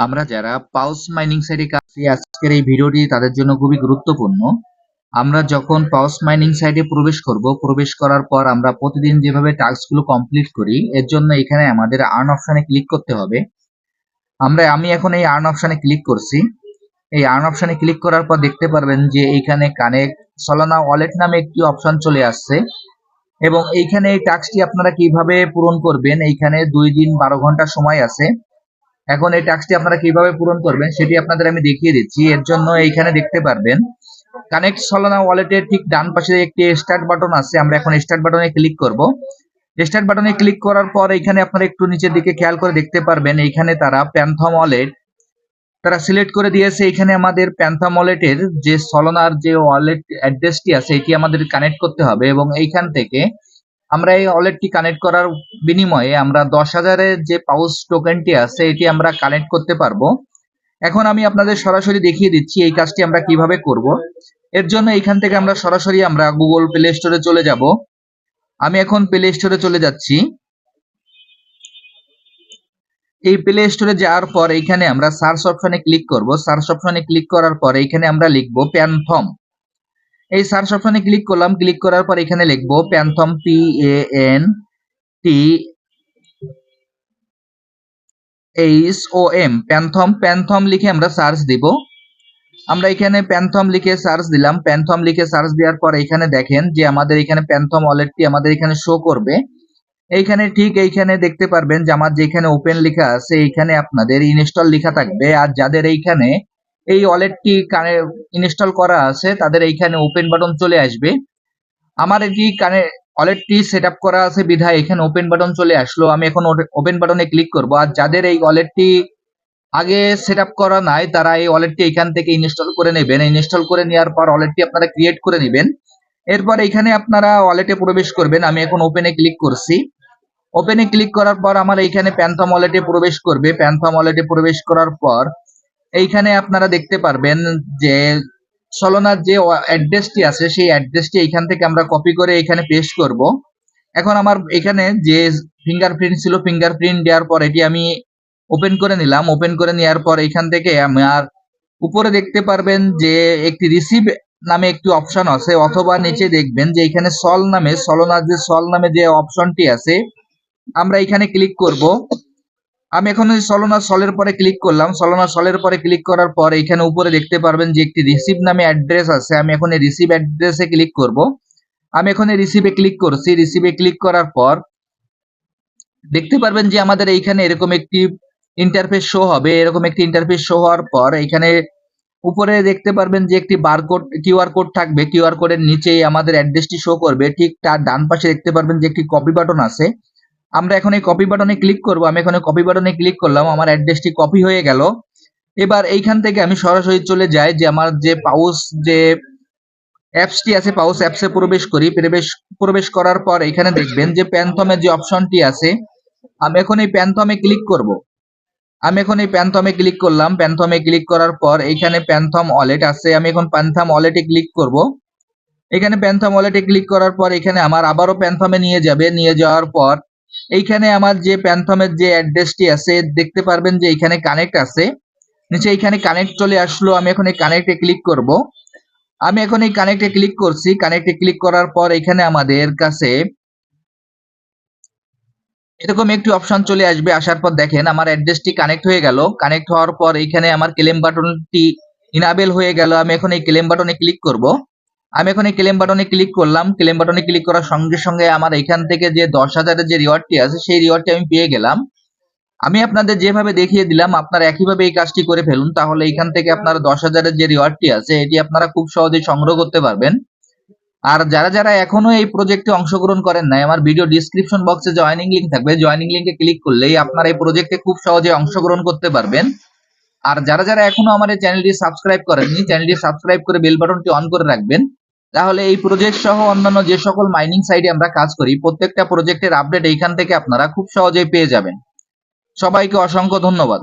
আমরা যারা পাউস মাইনিং সাইটে কাজ করি, আজকের এই ভিডিওটি তাদের জন্য খুবই গুরুত্বপূর্ণ। আমরা যখন পাউস মাইনিং সাইটে প্রবেশ করব, প্রবেশ করার পর আমরা প্রতিদিন যেভাবে টাস্কগুলো কমপ্লিট করি, এর জন্য এখানে আমাদের আর্ন অপশনে ক্লিক করতে হবে। আমরা, আমি এখন এই আর্ন অপশনে ক্লিক করছি। এই আর্ন অপশনে ক্লিক করার পর দেখতে পারবেন যে এইখানে কানেক্ট সলানা ওয়ালেট নামে একটি অপশন চলে আসছে। এবং এইখানে এই টাস্কটি আপনারা কীভাবে পূরণ করবেন, এইখানে দুই দিন বারো ঘণ্টা সময় আছে। এখন এই টাস্কটি আপনারা কীভাবে পূরণ করবেন সেটি আপনাদের আমি দেখিয়ে দিচ্ছি। এর জন্য এইখানে দেখতে পারবেন কানেক্ট সলানা ওয়ালেটের ঠিক ডান পাশে একটি স্টার্ট বাটন আছে, আমরা এখন স্টার্ট বাটনে ক্লিক করব। স্টার্ট বাটনে ক্লিক করার পর এখানে আপনারা একটু নিচের দিকে খেয়াল করে দেখতে পারবেন, এইখানে তারা প্যান্থম ওয়ালেট তারা সিলেক্ট করে দিয়েছে। এখানে আমাদের প্যান্থাম ওয়ালেটের যে সলনার যে ওয়ালেট অ্যাড্রেসটি আছে, এটি আমাদের কানেক্ট করতে হবে এবং এইখান থেকে আমরা এই ওয়ালেটটি কানেক্ট করার বিনিময়ে আমরা দশ হাজারের যে পাউস টোকেনটি আছে, এটি আমরা কানেক্ট করতে পারব। এখন আমি আপনাদের সরাসরি দেখিয়ে দিচ্ছি এই কাজটি আমরা কীভাবে করব। এর জন্য এইখান থেকে আমরা সরাসরি আমরা গুগল প্লে স্টোরে চলে যাব। আমি এখন প্লে স্টোরে চলে যাচ্ছি। এই প্লে স্টোরে যাওয়ার পর এইখানে আমরা সার্চ অপশনে ক্লিক করব। সার্চ অপশনে ক্লিক করার পর এইখানে আমরা লিখব প্যানথম এই সার্চ অপশনে ক্লিক করলাম ক্লিক করার পর এখানে লিখব প্যানথম P A N T H O M প্যানথম প্যানথম লিখে আমরা সার্চ দিব। আমরা এখানে প্যানথম লিখে সার্চ দিলাম। প্যানথম লিখে সার্চ দেওয়ার পর এখানে দেখেন যে আমাদের এখানে প্যানথম ওয়ালেটটি আমাদের এখানে শো করবে। এইখানে ঠিক এইখানে দেখতে পারবেন যে আমার যেখানে ওপেন লেখা আছে, এইখানে আপনাদের ইনস্টল লেখা থাকবে। আর যাদের এইখানে এই ওয়ালেটটি কানে ইনস্টল করা আছে, তাদের এইখানে ওপেন বাটন চলে আসবে। আমার এটি কানে ওয়ালেটটি সেট আপ করা আছে বিধায় এখানে ওপেন বাটন চলে আসলো। আমি এখন ওপেন বাটনে ক্লিক করব। আর যাদের এই ওয়ালেটটি আগে সেট আপ করা নাই, তারা এই ওয়ালেটটি এখান থেকে ইনস্টল করে নেবেন। ইনস্টল করে নেওয়ার পর ওয়ালেটটি আপনারা ক্রিয়েট করে নেবেন। এরপর এখানে আপনারা ওয়ালেটে প্রবেশ করবেন। আমি এখন ওপেনে ক্লিক করছি। ওপেনে ক্লিক করার পর আমার এইখানে প্যান্থম ওয়ালেটে প্রবেশ করবে। প্যান্থম ওয়ালেটে প্রবেশ করার পর এইখানে আপনারা দেখতে পারবেন যে সলোনার যে অ্যাড্রেসটি আছে, সেই অ্যাড্রেসটি এইখান থেকে আমরা কপি করে এখানে পেস্ট করব। এখন আমার এখানে যে ফিঙ্গারপ্রিন্ট ছিল ফিঙ্গারপ্রিন্ট দেওয়ার পর এটি আমি ওপেন করে নিলাম। ওপেন করে নেওয়ার পর এখান থেকে আমার উপরে দেখতে পারবেন যে একটি রিসিভ নামে একটি অপশন আছে, অথবা নিচে দেখবেন যে এখানে সল নামে, সলোনার যে সল নামে যে অপশনটি আছে, আমরা এখানে ক্লিক করব। আমি এখন ওই সলোনা সলের পরে ক্লিক করলাম। সলোনা সলের পরে ক্লিক করার পর এখানে উপরে দেখতে পারবেন যে একটি রিসিভ নামে অ্যাড্রেস আছে। আমি এখন এই রিসিভ অ্যাড্রেসে ক্লিক করব। আমি এখন এই রিসিভে ক্লিক করছি। রিসিভে ক্লিক করার পর দেখতে পারবেন যে আমাদের এইখানে এরকম একটি ইন্টারফেস শো হবে। এরকম একটি ইন্টারফেস শো হওয়ার পর এখানে উপরে দেখতে পারবেন যে একটি বারকোড কিউআর কোড থাকবে। কিউআর কোডের নিচেই আমাদের অ্যাড্রেসটি শো করবে। ঠিক তার ডান পাশে দেখতে পারবেন যে একটি কপি বাটন আছে। আমরা এখন এই কপি বাটনে ক্লিক করব। আমি এখন কপি বাটনে ক্লিক করলাম, আমার অ্যাড্রেসটি কপি হয়ে গেল। এবার এইখান থেকে আমি সরাসরি চলে যাই যে আমার যে পাউস যে অ্যাপসটি আছে পাউস অ্যাপসে প্রবেশ করি। প্রবেশ প্রবেশ করার পর এখানে দেখবেন যে প্যান্থমের যে অপশনটি আছে, আমি এখন এই প্যান্থমে ক্লিক করব। আমি এখন এই প্যান্থমে ক্লিক করলাম। প্যান্থমে ক্লিক করার পর এইখানে প্যান্থম ওয়ালেট আছে। আমি এখন প্যান্থম ওয়ালেটে ক্লিক করব। এখানে প্যান্থম ওয়ালেটে ক্লিক করার পর এখানে আমার আবারও প্যান্থমে নিয়ে যাবে। নিয়ে যাওয়ার পর এইখানে আমার যে প্যান্থমের যে অ্যাড্রেসটি আছে, দেখতে পারবেন যে এখানে কানেক্ট আছে। নিচে এখানে কানেক্ট চলে আসলো, আমি এখন এই কানেক্টে ক্লিক করব। আমি এখন এই কানেক্টে ক্লিক করছি। কানেক্টে ক্লিক করার পর এখানে আমাদের কাছে এরকম একটি অপশন চলে আসবে। আসার পর দেখেন, আমার অ্যাড্রেসটি কানেক্ট হয়ে গেল। কানেক্ট হওয়ার পর এখানে আমার ক্লেম বাটনটি ইনাবেল হয়ে গেল। আমি এখন এই ক্লেম বাটনে ক্লিক করব। আমি এখন এই ক্লেম বাটনে ক্লিক করলাম। ক্লেম বাটনে ক্লিক করার সঙ্গে সঙ্গে আমার এখান থেকে যে দশ হাজারের যে রিওয়ার্ডটি আছে, সেই রিওয়ার্ডটি আমি পেয়ে গেলাম। আমি আপনাদের যেভাবে দেখিয়ে দিলাম, আপনারা একইভাবে এই কাজটি করে ফেলুন। তাহলে এখান থেকে আপনারা দশ হাজারের যে রিওয়ার্ডটি আছে, এটি আপনারা খুব সহজেই সংগ্রহ করতে পারবেন। আর যারা যারা এখনও এই প্রজেক্টে অংশগ্রহণ করেন নাই, আমার ভিডিও ডিসক্রিপশন বক্সে জয়নিং লিঙ্ক থাকবে। জয়নিং লিঙ্কে ক্লিক করলেই আপনারা এই প্রজেক্টে খুব সহজে অংশগ্রহণ করতে পারবেন। আর যারা যারা এখনও আমার এই চ্যানেলটি সাবস্ক্রাইব করেননি চ্যানেলটি সাবস্ক্রাইব করে বেল বাটনটি অন করে রাখবেন। তাহলে এই প্রজেক্ট সহ অন্যান্য যে সকল মাইনিং সাইটে আমরা কাজ করি, প্রত্যেকটা প্রজেক্টের আপডেট এইখান থেকে আপনারা খুব সহজেই পেয়ে যাবেন। সবাইকে অসংখ্য ধন্যবাদ।